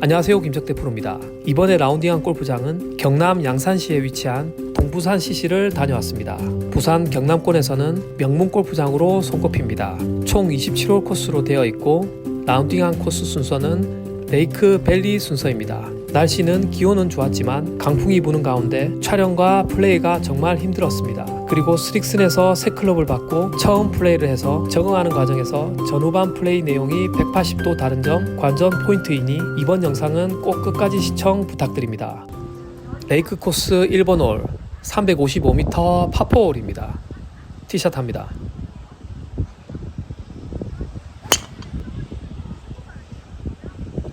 안녕하세요 김석대 프로입니다. 이번에 라운딩한 골프장은 경남 양산시에 위치한 동부산 CC를 다녀왔습니다. 부산 경남권에서는 명문 골프장으로 손꼽힙니다. 총 27홀 코스로 되어 있고 라운딩한 코스 순서는 레이크 밸리 순서입니다. 날씨는 기온은 좋았지만 강풍이 부는 가운데 촬영과 플레이가 정말 힘들었습니다. 그리고 스릭슨에서 새 클럽을 받고 처음 플레이를 해서 적응하는 과정에서 전후반 플레이 내용이 180도 다른 점 관전 포인트이니 이번 영상은 꼭 끝까지 시청 부탁드립니다. 레이크 코스 1번 홀 355m 파4홀입니다. 티샷 합니다.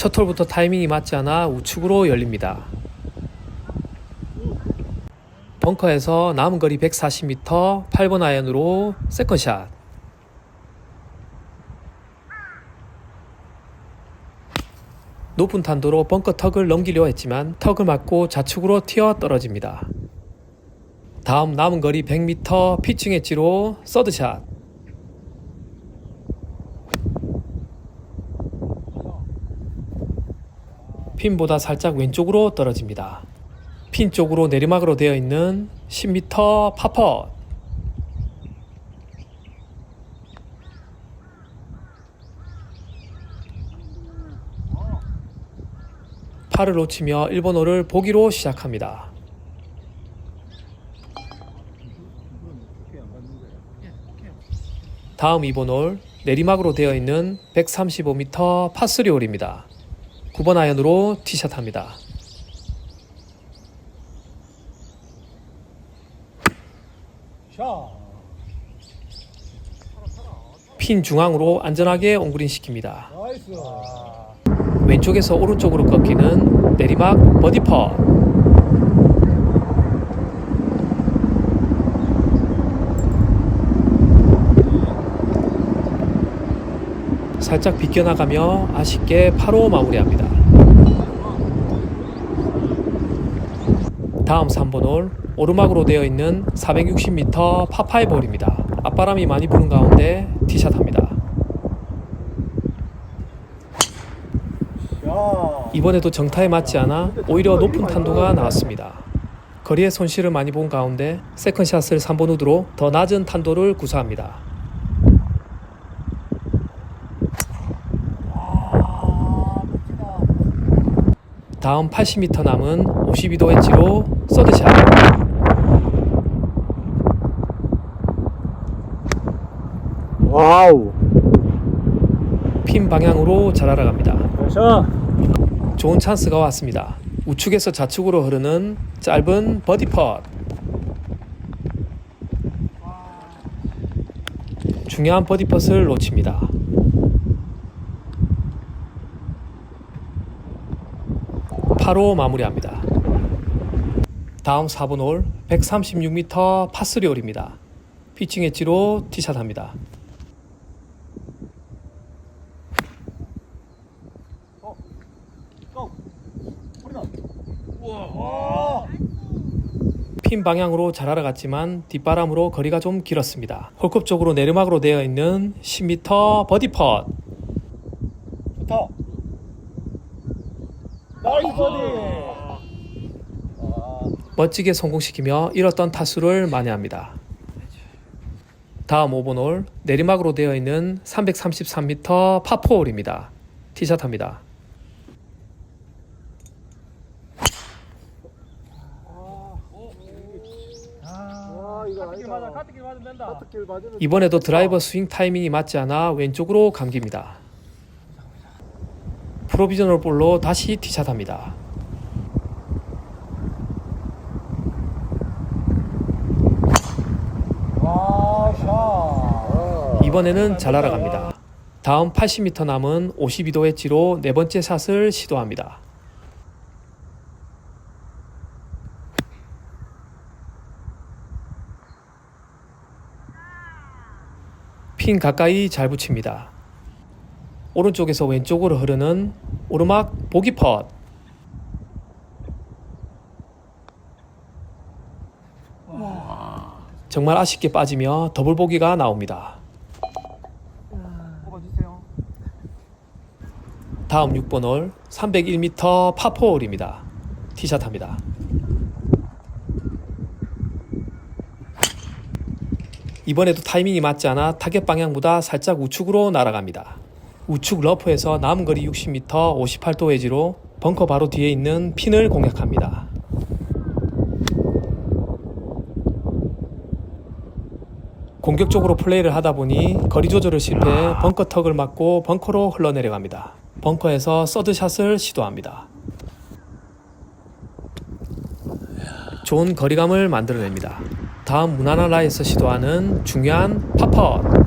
첫 홀부터 타이밍이 맞지 않아 우측으로 열립니다. 벙커에서 남은 거리 140m 8번 아이언으로 세컨샷. 높은 탄도로 벙커 턱을 넘기려 했지만 턱을 맞고 좌측으로 튀어 떨어집니다. 다음 남은 거리 100m 피칭 엣지로 서드샷. 핀보다 살짝 왼쪽으로 떨어집니다. 핀 쪽으로 내리막으로 되어 있는 10m 파퍼. 팔을 놓치며 1번 홀을 보기로 시작합니다. 다음 2번 홀 내리막으로 되어 있는 135m 파3 홀입니다. 9번 아이언으로 티샷 합니다. 샷. 핀 중앙으로 안전하게 옹그린 시킵니다. 왼쪽에서 오른쪽으로 꺾이는 내리막 버디 퍼. 살짝 비껴나가며 아쉽게 8호 마무리합니다. 다음 3번 홀 오르막으로 되어 있는 460m 파5 홀입니다. 앞바람이 많이 부는 가운데 티샷 합니다. 야. 이번에도 정타에 맞지 않아 오히려 높은 탄도가 나왔습니다. 거리에 손실을 많이 본 가운데 세컨샷을 3번 우드로 더 낮은 탄도를 구사합니다. 아, 멋지다. 다음 80m 남은 52도 엣지로 서드샷. 와우. 핀 방향으로 잘 알아갑니다. 샷. 좋은 찬스가 왔습니다. 우측에서 좌측으로 흐르는 짧은 버디 펫. 중요한 버디 펫을 놓칩니다. 파로 마무리합니다. 다음 4번 홀 136m 파3 홀입니다. 피칭 엣지로 티샷 합니다. 핀 방향으로 잘 알아갔지만 뒷바람으로 거리가 좀 길었습니다. 홀컵 쪽으로 내리막으로 되어 있는 10m 버디 펫. 좋다. 나이스 버디. 아, 멋지게 성공시키며 잃었던 타수를 만회합니다. 다음 5번 홀 내리막으로 되어 있는 333m 파4홀입니다. 티샷 합니다. 아, 이거 카트길 맞아, 카트길 맞으면 된다. 카트길 맞으면 이번에도 드라이버 스윙 타이밍이 맞지 않아 왼쪽으로 감깁니다. 프로비저널 볼로 다시 티샷 합니다. 와, 샷. 이번에는 잘 날아갑니다. 다음 80m 남은 52도 엣지로 네 번째 샷을 시도합니다. 핀 가까이 잘 붙입니다. 오른쪽에서 왼쪽으로 흐르는 오르막 보기 펫. 정말 아쉽게 빠지며 더블 보기가 나옵니다. 다음 6번 홀 301m 파4홀입니다. 티샷 합니다. 이번에도 타이밍이 맞지 않아 타겟 방향보다 살짝 우측으로 날아갑니다. 우측 러프에서 남은 거리 60m 58도 웨지로 벙커 바로 뒤에 있는 핀을 공략합니다. 공격적으로 플레이를 하다 보니 거리 조절을 실패해 벙커 턱을 맞고 벙커로 흘러내려갑니다. 벙커에서 서드샷을 시도합니다. 좋은 거리감을 만들어냅니다. 다음 무난한 라이에서 시도하는 중요한 파퍼.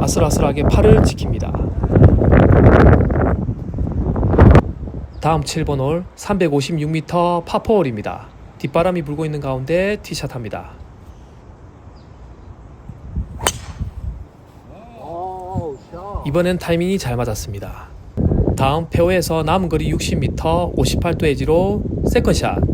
아슬아슬하게 팔을 지킵니다. 다음 7번 홀 356m 파퍼홀입니다. 뒷바람이 불고 있는 가운데 티샷 합니다. 어우, 샷. 이번엔 타이밍이 잘 맞았습니다. 다음 페어에서 남은 거리 60m 58도 에지로 세컨샷.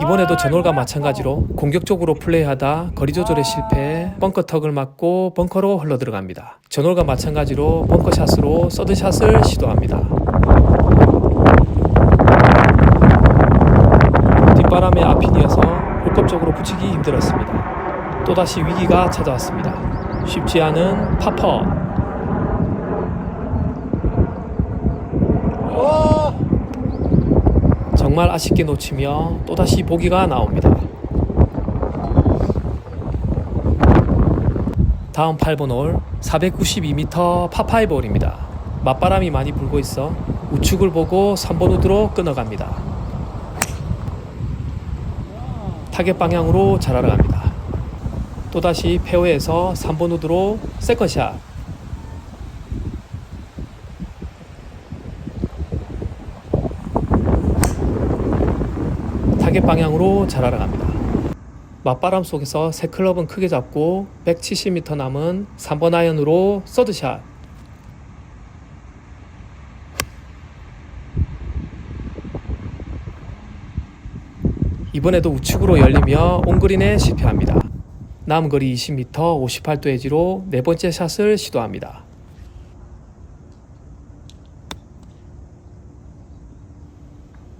이번에도 전홀과 마찬가지로 공격적으로 플레이하다 거리 조절에 실패해 벙커 턱을 맞고 벙커로 흘러 들어갑니다. 전홀과 마찬가지로 벙커샷으로 서드샷을 시도합니다. 뒷바람에 앞핀이어서 홀컵적으로 붙이기 힘들었습니다. 또다시 위기가 찾아왔습니다. 쉽지 않은 파퍼. 정말 아쉽게 놓치며 또다시 보기가 나옵니다. 다음 8번 홀 492m 파5 홀입니다. 맞바람이 많이 불고 있어 우측을 보고 3번 우드로 끊어갑니다. 타겟 방향으로 잘 알아갑니다. 또다시 페어에서 3번 우드로 세컨샷. 타겟 방향으로 잘 알아갑니다. 맞바람 속에서 세 클럽은 크게 잡고 170m 남은 3번 아이언으로 서드샷. 이번에도 우측으로 열리며 온그린에 실패합니다. 남은 거리 20m 58도 웨지로 네 번째 샷을 시도합니다.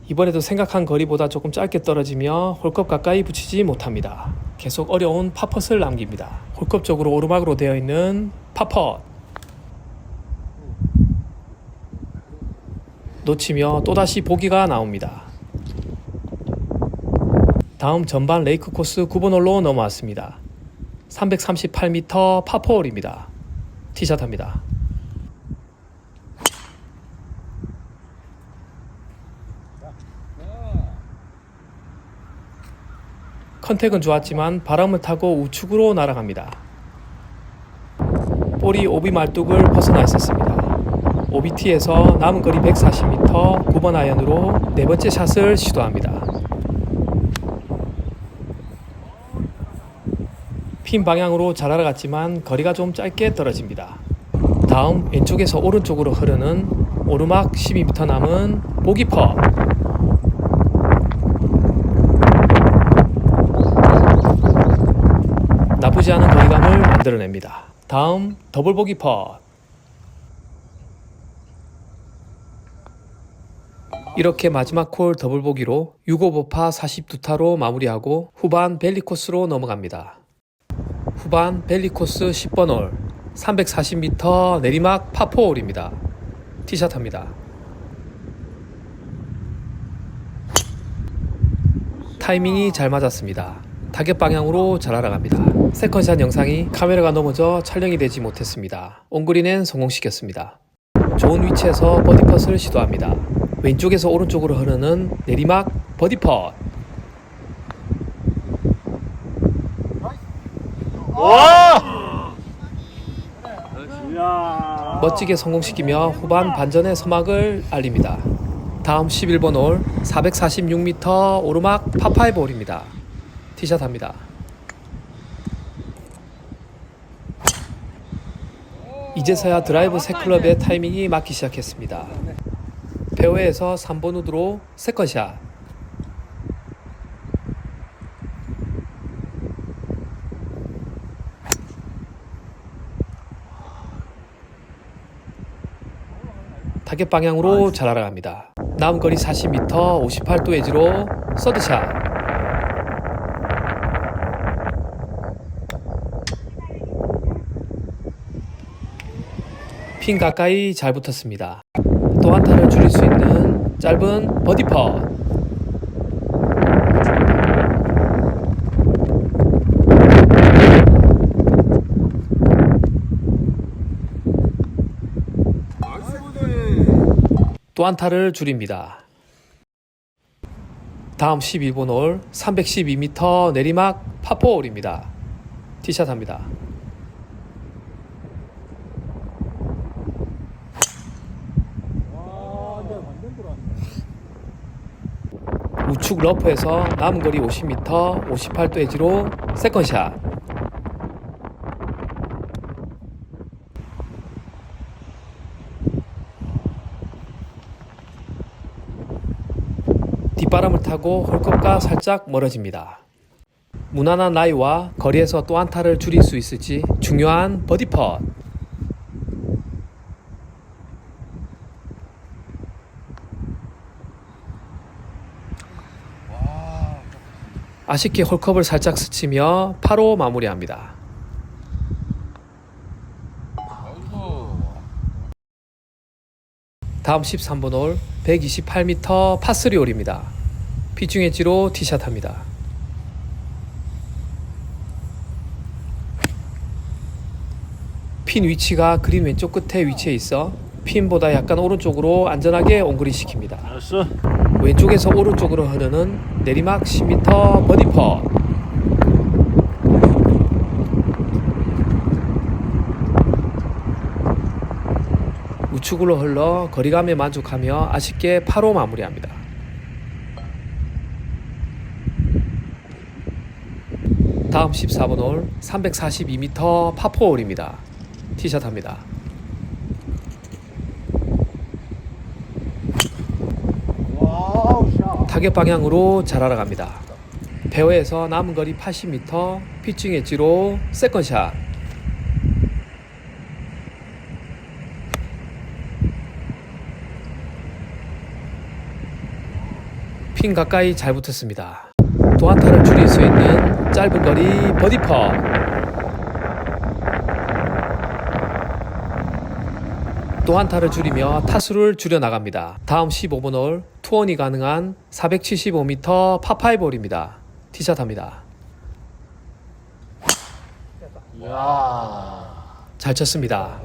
이번에도 생각한 거리보다 조금 짧게 떨어지며 홀컵 가까이 붙이지 못합니다. 계속 어려운 파펫을 남깁니다. 홀컵 쪽으로 오르막으로 되어 있는 파펫. 놓치며 또다시 보기가 나옵니다. 다음 전반 레이크 코스 9번 홀로 넘어왔습니다. 338m 파포홀입니다. 티샷 합니다. 컨택은 좋았지만 바람을 타고 우측으로 날아갑니다. 볼이 오비 말뚝을 벗어나 있었습니다. 오비티에서 남은 거리 140m 9번 아이언으로 네 번째 샷을 시도합니다. 핀 방향으로 잘 알아갔지만 거리가 좀 짧게 떨어집니다. 다음 왼쪽에서 오른쪽으로 흐르는 오르막 12m 남은 보기퍼. 나쁘지 않은 거리감을 만들어냅니다. 다음 더블 보기 퍼. 이렇게 마지막 콜 더블 보기로 6오버파 42타로 마무리하고 후반 벨리 코스로 넘어갑니다. 후반 벨리 코스 10번 홀 340m 내리막 파4 홀입니다. 티샷 합니다. 타이밍이 잘 맞았습니다. 타겟 방향으로 잘 알아갑니다. 세컨샷 영상이 카메라가 넘어져 촬영이 되지 못했습니다. 온그린엔 성공시켰습니다. 좋은 위치에서 버디펫을 시도합니다. 왼쪽에서 오른쪽으로 흐르는 내리막 버디펫. 와! 멋지게 성공시키며 후반 반전의 서막을 알립니다. 다음 11번 홀 446m 오르막 파5 홀입니다. 티샷 합니다. 이제서야 드라이브 세 클럽의 타이밍이 맞기 시작했습니다. 페어웨이에서 3번 우드로 세컨샷. 타겟 방향으로 잘 날아갑니다. 남은 거리 40m, 58도 엣지로 서드샷. 핀 가까이 잘 붙었습니다. 또 한 타를 줄일 수 있는 짧은 버디 펫. 나이스 보드. 또한 타를 줄입니다. 다음 11번 홀 312m 내리막 파포 홀입니다. 티샷 합니다. 와, 근데 완전 들어왔네. 우측 러프에서 남은 거리 50m, 58도 엣지로 세컨샷. 뒷바람을 타고 홀컵과 살짝 멀어집니다. 무난한 라이와 거리에서 또한 타를 줄일 수 있을지 중요한 버디 펫. 아쉽게 홀컵을 살짝 스치며 8호 마무리합니다. 다음 13번 홀 128m 파3 홀입니다. 피중 엣지로 티샷 합니다. 핀 위치가 그린 왼쪽 끝에 위치해 있어 핀보다 약간 오른쪽으로 안전하게 옹그리 시킵니다. 알았어. 왼쪽에서 오른쪽으로 흐르는 내리막 10m 버디 펫. 우측으로 흘러 거리감에 만족하며 아쉽게 8호 마무리합니다. 다음 14번 홀 342m 파4 홀입니다. 티샷 합니다. 와우, 샷. 타겟 방향으로 잘 알아갑니다. 배어에서 남은 거리 80m, 피칭 엣지로 세컨샷. 핀 가까이 잘 붙었습니다. 또한 타를 줄일 수 있는 짧은 거리 버디 퍼. 또 한 타를 줄이며 타수를 줄여 나갑니다. 다음 15번 홀 투원이 가능한 475m 파5 홀입니다. 티샷 합니다. 이야. 잘 쳤습니다.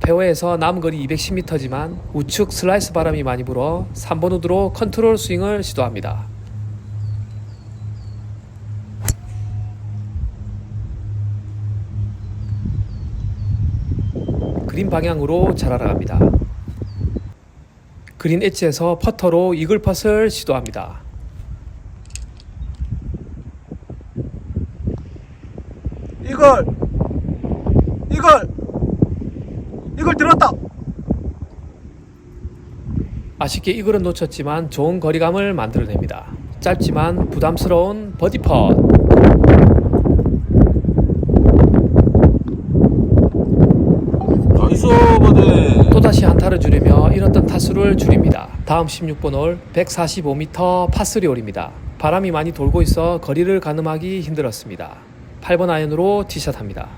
페어에서 남은 거리 210m지만 우측 슬라이스 바람이 많이 불어 3번 우드로 컨트롤 스윙을 시도합니다. 그린 방향으로 잘 알아갑니다. 그린 엣지에서 퍼터로 이글 펫을 시도합니다. 이걸. 이걸. 이걸 들었다. 아쉽게 이글은 놓쳤지만 좋은 거리감을 만들어냅니다. 짧지만 부담스러운 버디 펫. 나이스 보드. 또다시 한타를 줄이며 잃었던 타수를 줄입니 다. 다음 16번 홀 145m 파3 홀입니다. 바람이 많이 돌고 있어 거리를 가늠하기 힘들었습니다. 8번 아이언으로 티샷 합니다.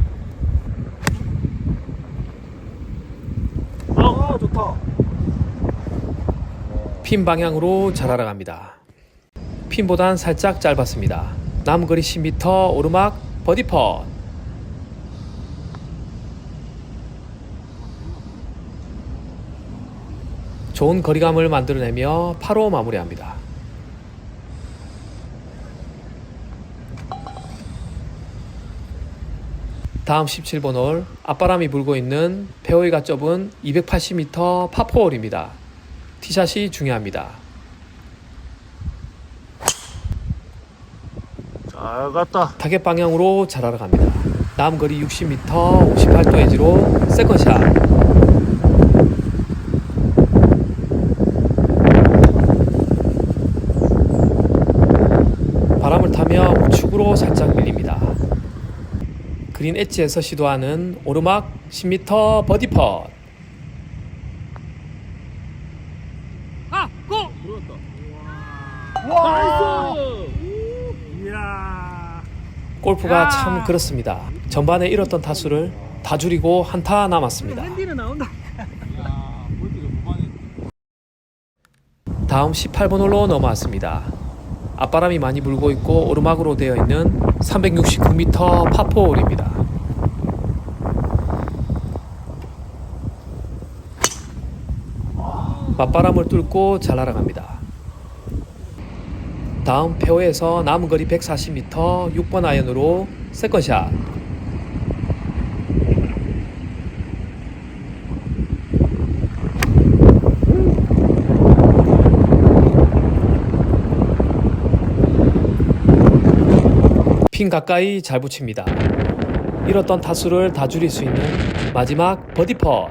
아, 좋다. 핀 방향으로 잘 알아갑니다. 핀보단 살짝 짧았습니다. 남은 거리 10m 오르막 버디 펫. 좋은 거리감을 만들어내며 8호 마무리합니다. 다음 17번 홀 앞바람이 불고 있는 페어웨이가 좁은 280m 파4홀입니다. 티샷이 중요합니다. 잘 갔다. 타겟 방향으로 잘 알아갑니다. 남은 거리 60m, 58도 엣지로 세컨샷. 살짝 밀립니다. 그린 엣지에서 시도하는 오르막 10m 버디 펫. 아, 고! 와! 이야. 골프가 야. 참 그렇습니다. 전반에 잃었던 타수를 다 줄이고 한타 남았습니다. 핸디는 나온다. 다음 18번 홀로 넘어왔습니다. 앞바람이 많이 불고 있고 오르막으로 되어 있는 369m 파4 홀입니다. 맞바람을 뚫고 잘 날아갑니다. 다음 페어에서 남은 거리 140m 6번 아이언으로 세컨샷. 핀 가까이 잘 붙입니다. 잃었던 타수를 다 줄일 수 있는 마지막 버디 펫.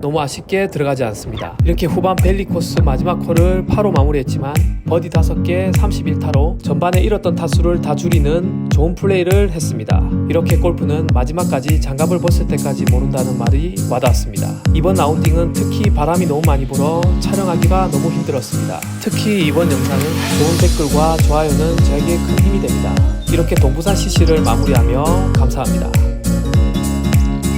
너무 아쉽게 들어가지 않습니다. 이렇게 후반 벨리 코스 마지막 홀을 파로 마무리했지만 버디 5개 31타로 전반에 잃었던 타수를 다 줄이는 좋은 플레이를 했습니다. 이렇게 골프는 마지막까지 장갑을 벗을 때까지 모른다는 말이 와닿았습니다. 이번 라운딩은 특히 바람이 너무 많이 불어 촬영하기가 너무 힘들었습니다. 특히 이번 영상은 좋은 댓글과 좋아요는 저에게 큰 힘이 됩니다. 이렇게 동부산 CC를 마무리하며 감사합니다.